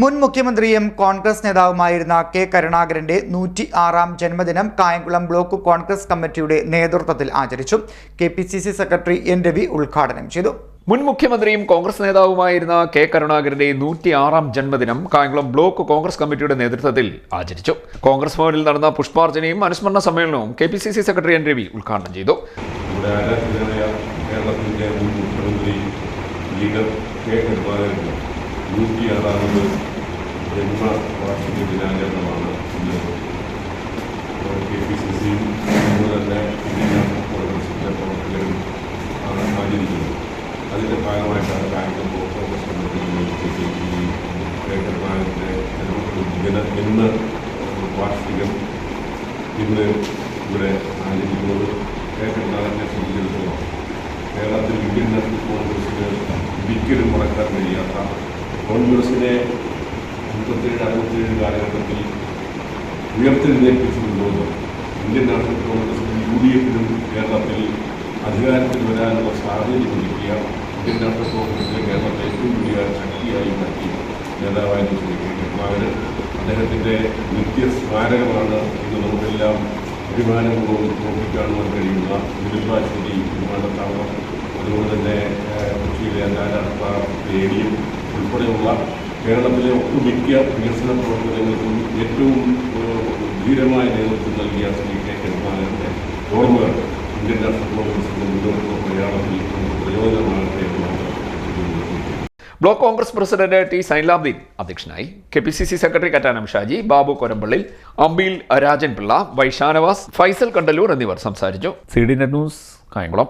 മുൻ മുഖ്യമന്ത്രിയും കോൺഗ്രസ് നേതാവുമായിരുന്ന കെ കരുണാകരന്റെ നൂറ്റി ആറാം ജന്മദിനം കായംകുളം ബ്ലോക്ക് കോൺഗ്രസ് കമ്മിറ്റിയുടെ നേതൃത്വത്തിൽ ആചരിച്ചു. K P C C secretary N Ravi ഉദ്ഘാടനം ചെയ്തു. മുൻ മുഖ്യമന്ത്രിയും കോൺഗ്രസ് നേതാവുമായിരുന്ന കെ കരുണാകരന്റെ നൂറ്റി ആറാം ജന്മദിനം കായംകുളം ബ്ലോക്ക് കോൺഗ്രസ് കമ്മിറ്റിയുടെ നേതൃത്വത്തിൽ ആചരിച്ചു. കോൺഗ്രസ് ഭവനിൽ നടന്ന പുഷ്പാർച്ചനയും അനുസ്മരണ സമ്മേളനവും K P C C secretary N Ravi ഉദ്ഘാടനം ചെയ്തു. കേരളത്തിന്റെ മുൻ മുഖ്യമന്ത്രി ലീഡർ കെ കരുണാകരന്റെ നൂറ്റിയാറാമത് ജന്മവാർഷിക ദിനാചരണമാണ് ഇന്ന്. കെ പി സി സിയും അതുപോലെ തന്നെ ഇന്ത്യൻ കോൺഗ്രസിന്റെ പ്രവർത്തകരും ആണ് ആചരിക്കുന്നത്. അതിന്റെ ഭാഗമായിട്ടാണ് ബാങ്ക് കോൺഗ്രസ് കരുണാകരന്റെ ജന ജന്മ വാർഷികം ഇന്ന് ഇവിടെ ആചരിക്കുന്നത് കരുണാകരനെ സംബന്ധിച്ചിടത്തോളം കേരളത്തിൽ ഇന്ത്യൻ നാഷണൽ കോൺഗ്രസിന് ഒരിക്കലും മറക്കാൻ കഴിയാത്ത കോൺഗ്രസിനെ അമ്പത്തേഴ് അറുപത്തേഴ് കാലഘട്ടത്തിൽ ഉയർത്തെഴുന്നേൽപ്പിച്ചു കൊണ്ടുവന്ന് ഇന്ത്യൻ നാഷണൽ കോൺഗ്രസിനും യു ഡി എഫിനും കേരളത്തിൽ അധികാരത്തിൽ വരാനുള്ള സാഹചര്യം ഒരുക്കിയ ഇന്ത്യൻ നാഷണൽ കോൺഗ്രസിനെ കേരളത്തിൽ ഏറ്റവും വലിയ ശക്തിയായി മാറ്റി നേതാവായിരുന്നു ശ്രീ കെ കരുണാകരൻ അദ്ദേഹത്തിന്റെ നിത്യസ്മാരകമാണ് ഇന്ന് നമുക്കെല്ലാം അഭിമാനപൂർവം നോക്കിക്കാണുവാൻ കഴിയുന്ന നെടുമ്പാശ്ശേരി വിമാനത്താവളം അതുപോലെ തന്നെ കൊച്ചിയിലെ അന്താരാഷ്ട്ര സ്റ്റേഡിയം ഉൾപ്പെടെയുള്ള കേരളത്തിലെ ഒട്ടുമിക്ക വികസന പ്രവർത്തനങ്ങൾക്കും ഏറ്റവും ധീരമായ നേതൃത്വം നൽകിയ ശ്രീ കെ. കരുണാകരന്റെ ഓർമ്മകൾ ഇന്ത്യൻ നാഷണൽ കോൺഗ്രസിന്റെ മുന്നോട്ടുള്ള പ്രയാണത്തിൽ നമുക്ക് പ്രയോജനമാകട്ടെ block Congress president T Zainulabdeen അധ്യക്ഷനായി. K P C C secretary Kattanam Shaji Babu Korampally Ambeel Rajan Pillai Faisal Kandalloor എന്നിവർ സംസാരിച്ചു. C D net news Kayamkulam.